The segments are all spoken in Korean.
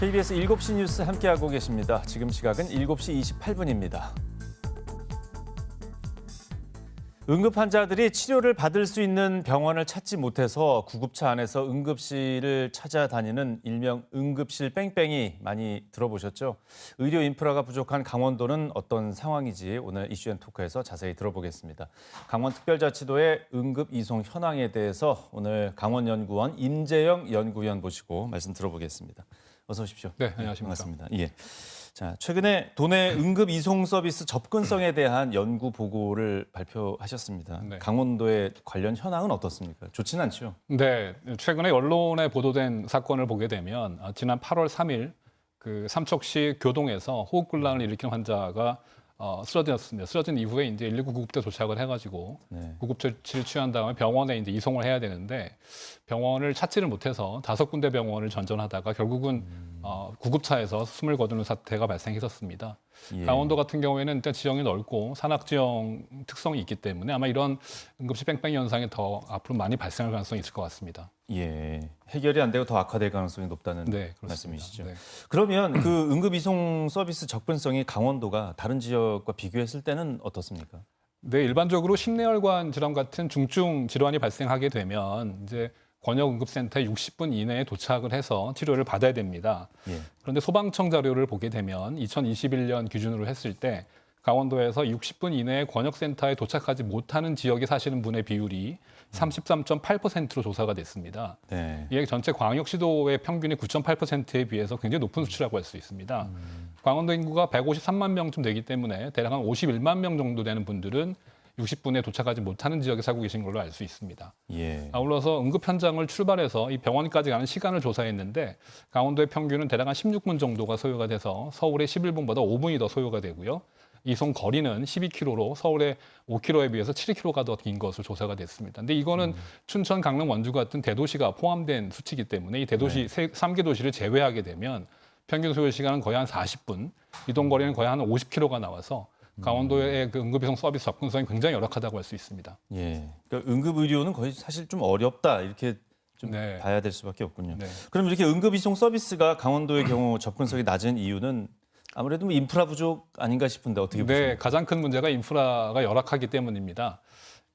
KBS 7시 뉴스 함께하고 계십니다. 지금 시각은 7시 28분입니다. 응급 환자들이 치료를 받을 수 있는 병원을 찾지 못해서 구급차 안에서 응급실을 찾아다니는 일명 응급실 뺑뺑이 많이 들어보셨죠? 의료 인프라가 부족한 강원도는 어떤 상황이지 오늘 이슈앤 토크에서 자세히 들어보겠습니다. 강원특별자치도의 응급 이송 현황에 대해서 오늘 강원연구원 임재영 연구위원 모시고 말씀 들어보겠습니다. 어서 오십시오. 네, 안녕하십니까. 반갑습니다. 예. 자, 최근에 도내 응급 이송 서비스 접근성에 대한 연구 보고를 발표하셨습니다. 네. 강원도의 관련 현황은 어떻습니까? 좋지는 않죠. 네, 최근에 언론에 보도된 사건을 보게 되면 아, 지난 8월 3일 그 삼척시 교동에서 호흡곤란을 일으킨 환자가 어, 쓰러졌습니다. 쓰러진 이후에 이제 119 구급대 도착을 해가지고 네. 구급 조치를 취한 다음에 병원에 이제 이송을 해야 되는데 병원을 찾지를 못해서 다섯 군데 병원을 전전하다가 결국은 어, 구급차에서 숨을 거두는 사태가 발생했었습니다. 예. 강원도 같은 경우에는 일단 지형이 넓고 산악 지형 특성이 있기 때문에 아마 이런 응급실 뺑뺑이 현상이 더 앞으로 많이 발생할 가능성이 있을 것 같습니다. 예. 해결이 안 되고 더 악화될 가능성이 높다는 네. 말씀이시죠. 네. 그러면 그 응급 이송 서비스 접근성이 강원도가 다른 지역과 비교했을 때는 어떻습니까? 네, 일반적으로 심내혈관 질환 같은 중증 질환이 발생하게 되면 이제 권역 응급센터에 60분 이내에 도착을 해서 치료를 받아야 됩니다. 예. 그런데 소방청 자료를 보게 되면 2021년 기준으로 했을 때 강원도에서 60분 이내에 권역센터에 도착하지 못하는 지역에 사시는 분의 비율이 33.8%로 조사가 됐습니다. 네. 이게 전체 광역시도의 평균이 9.8%에 비해서 굉장히 높은 수치라고 할 수 있습니다. 강원도 인구가 153만 명쯤 되기 때문에 대략 한 51만 명 정도 되는 분들은 60분에 도착하지 못하는 지역에 살고 계신 걸로 알 수 있습니다. 예. 아울러서 응급 현장을 출발해서 이 병원까지 가는 시간을 조사했는데 강원도의 평균은 대략 한 16분 정도가 소요가 돼서 서울의 11분보다 5분이 더 소요가 되고요. 이송 거리는 12km로 서울의 5km에 비해서 7km가 더 긴 것으로 조사가 됐습니다. 근데 이거는 춘천, 강릉, 원주 같은 대도시가 포함된 수치이기 때문에 이 대도시 세 3개 도시를 제외하게 되면 평균 소요 시간은 거의 한 40분, 이동 거리는 거의 한 50km가 나와서 강원도의 그 응급이송 서비스 접근성이 굉장히 열악하다고 할 수 있습니다. 예. 그러니까 응급 의료는 거의 사실 좀 어렵다 이렇게 좀 네. 봐야 될 수밖에 없군요. 네. 그럼 이렇게 응급 이송 서비스가 강원도의 경우 접근성이 낮은 이유는 아무래도 뭐 인프라 부족 아닌가 싶은데 어떻게 보세요? 네, 가장 큰 문제가 인프라가 열악하기 때문입니다.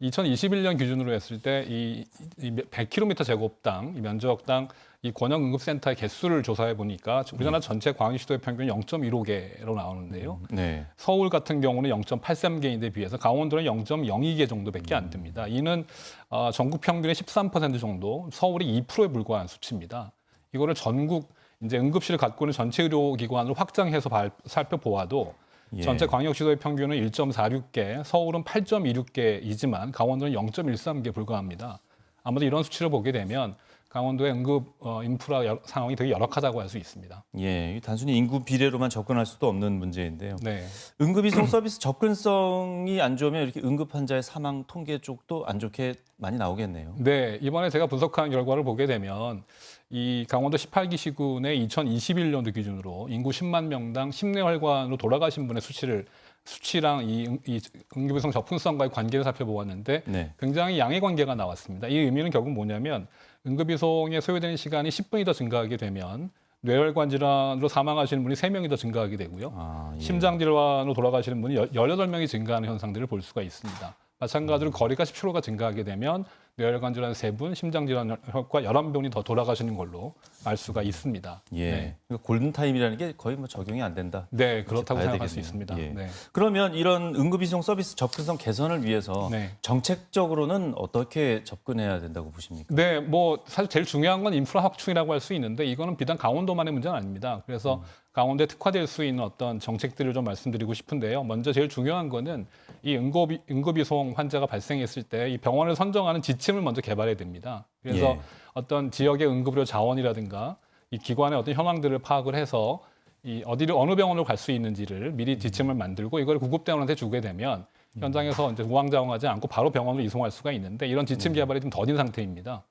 2021년 기준으로 했을 때이 100km 제곱당 이 면적당 이 권역 응급센터의 개수를 조사해 보니까 우리나라 전체 광역시도의 평균이 0.15개로 나오는데요. 네. 서울 같은 경우는 0.83개인데 비해서 강원도는 0.02개 정도밖에 안 됩니다. 이는 어, 전국 평균의 13% 정도, 서울이 2%에 불과한 수치입니다. 이거를 전국 이제 응급실을 갖고 있는 전체 의료기관으로 확장해서 발- 살펴보아도 예. 전체 광역시도의 평균은 1.46개, 서울은 8.26개이지만 강원도는 0.13개 불과합니다. 아무래도 이런 수치를 보게 되면 강원도의 응급 어, 인프라 여- 상황이 되게 열악하다고 할 수 있습니다. 예. 단순히 인구 비례로만 접근할 수도 없는 문제인데요. 네. 응급 이송 서비스 접근성이 안 좋으면 이렇게 응급 환자의 사망 통계 쪽도 안 좋게 많이 나오겠네요. 네, 이번에 제가 분석한 결과를 보게 되면 이 강원도 18기 시군의 2021년도 기준으로 인구 10만 명당 심내혈관으로 돌아가신 분의 수치를 수치랑 이, 응- 이 응급이송 접근성과의 관계를 살펴보았는데 네. 굉장히 양의 관계가 나왔습니다. 이 의미는 결국 뭐냐면 응급이송에 소요되는 시간이 10분이 더 증가하게 되면 뇌혈관 질환으로 사망하시는 분이 3명이 더 증가하게 되고요. 아, 예. 심장 질환으로 돌아가시는 분이 18명이 증가하는 현상들을 볼 수가 있습니다. 마찬가지로 거리가 10km가 증가하게 되면 뇌혈관 질환 3분, 심장 질환과 11분이 더 돌아가시는 걸로 알 수가 있습니다. 예. 네. 그러니까 골든 타임이라는 게 거의 뭐 적용이 안 된다. 네, 그렇다고 생각할 수 되겠네요. 있습니다. 예. 네. 그러면 이런 응급 이송 서비스 접근성 개선을 위해서 네. 정책적으로는 어떻게 접근해야 된다고 보십니까? 네, 뭐 사실 제일 중요한 건 인프라 확충이라고 할 수 있는데 이거는 비단 강원도만의 문제는 아닙니다. 그래서 강 원도에 특화될 수 있는 어떤 정책들을 좀 말씀드리고 싶은데요. 먼저 제일 중요한 거는 이 응급 응급이송 환자가 발생했을 때 이 병원을 선정하는 지침을 먼저 개발해야 됩니다. 그래서 예. 어떤 지역의 응급의료 자원이라든가 이 기관의 어떤 현황들을 파악을 해서 이 어디를 어느 병원으로 갈 수 있는지를 미리 지침을 만들고 이걸 구급대원한테 주게 되면 현장에서 이제 우왕좌왕하지 않고 바로 병원으로 이송할 수가 있는데 이런 지침 개발이 좀 더딘 상태입니다.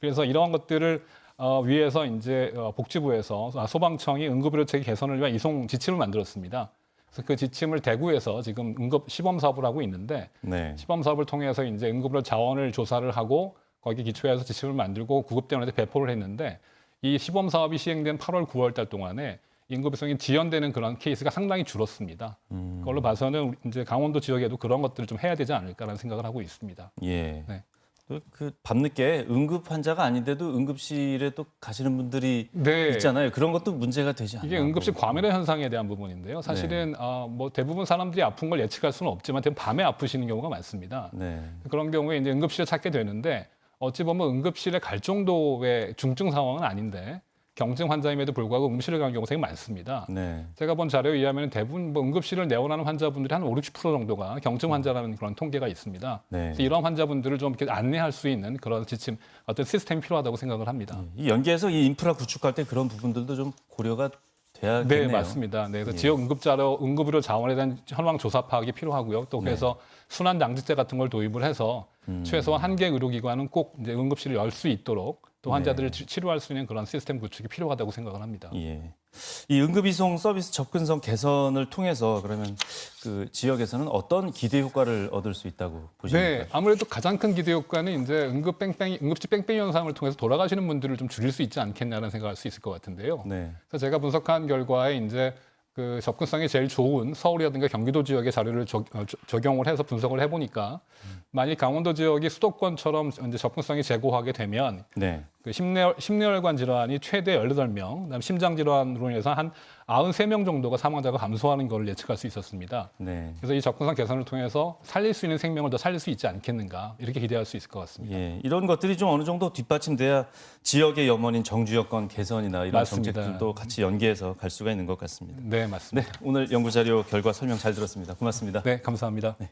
그래서 이러한 것들을 어, 위해서 이제 어, 복지부에서 아, 소방청이 응급의료 체계 개선을 위한 이송 지침을 만들었습니다. 그래서 그 지침을 대구에서 지금 응급 시범 사업을 하고 있는데 네. 시범 사업을 통해서 이제 응급의료 자원을 조사를 하고 거기 기초해서 지침을 만들고 구급대원한테 배포를 했는데 이 시범 사업이 시행된 8월, 9월 달 동안에 인구비성이 지연되는 그런 케이스가 상당히 줄었습니다. 그걸로 봐서는 이제 강원도 지역에도 그런 것들을 좀 해야 되지 않을까라는 생각을 하고 있습니다. 예. 네. 또그 밤늦게 응급 환자가 아닌데도 응급실에 또 가시는 분들이 네. 있잖아요. 그런 것도 문제가 되지 않나요? 이게 응급실 과밀화 현상에 대한 부분인데요. 사실은 아, 뭐 대부분 사람들이 아픈 걸 예측할 수는 없지만 대부분 밤에 아프시는 경우가 많습니다. 네. 그런 경우에 이제 응급실을 찾게 되는데 어찌 보면 응급실에 갈 정도의 중증 상황은 아닌데 경증 환자임에도 불구하고 응급실을 가는 경우가 되게 많습니다. 네. 제가 본 자료에 의하면 대부분 뭐 응급실을 내원하는 환자분들이 한 5, 60% 정도가 경증 환자라는 그런 통계가 있습니다. 네. 그래서 이런 환자분들을 좀 이렇게 안내할 수 있는 그런 지침, 어떤 시스템이 필요하다고 생각을 합니다. 이 연계해서 이 인프라 구축할 때 그런 부분들도 좀 고려가 돼야겠네요. 네, 맞습니다. 네, 예. 그래서 지역 응급자료, 응급의료 자원에 대한 현황 조사 파악이 필요하고요. 또 그래서 네. 순환 당직제 같은 걸 도입을 해서 음. 최소한 한 개 의료기관은 꼭 이제 응급실을 열 수 있도록 네. 또 환자들을 치- 치료할 수 있는 그런 시스템 구축이 필요하다고 생각을 합니다. 예. 이 응급이송 서비스 접근성 개선을 통해서 그러면 그 지역에서는 어떤 기대 효과를 얻을 수 있다고 보십니까? 네, 아무래도 가장 큰 기대 효과는 이제 응급 뺑뺑이, 응급실 뺑뺑이 현상을 통해서 돌아가시는 분들을 좀 줄일 수 있지 않겠냐는 생각할 수 있을 것 같은데요. 네. 그래서 제가 분석한 결과에 이제 그 접근성이 제일 좋은 서울이라든가 경기도 지역의 자료를 적, 어, 저- 적용을 해서 분석을 해보니까 만일 강원도 지역이 수도권처럼 이제 접근성이 제고하게 되면 네. 그 심뇌, 심뇌혈관 질환이 최대 18명, 그다음 심장 질환으로 인해서 한 93명 정도가 사망자가 감소하는 것을 예측할 수 있었습니다. 네. 그래서 이 접근성 개선을 통해서 살릴 수 있는 생명을 더 살릴 수 있지 않겠는가 이렇게 기대할 수 있을 것 같습니다. 예. 이런 것들이 좀 어느 정도 뒷받침돼야 지역의 염원인 정주 여건 개선이나 이런 맞습니다. 정책들도 같이 연계해서 갈 수가 있는 것 같습니다. 네, 맞습니다. 네. 오늘 연구 자료 결과 설명 잘 들었습니다. 고맙습니다. 네, 감사합니다. 네.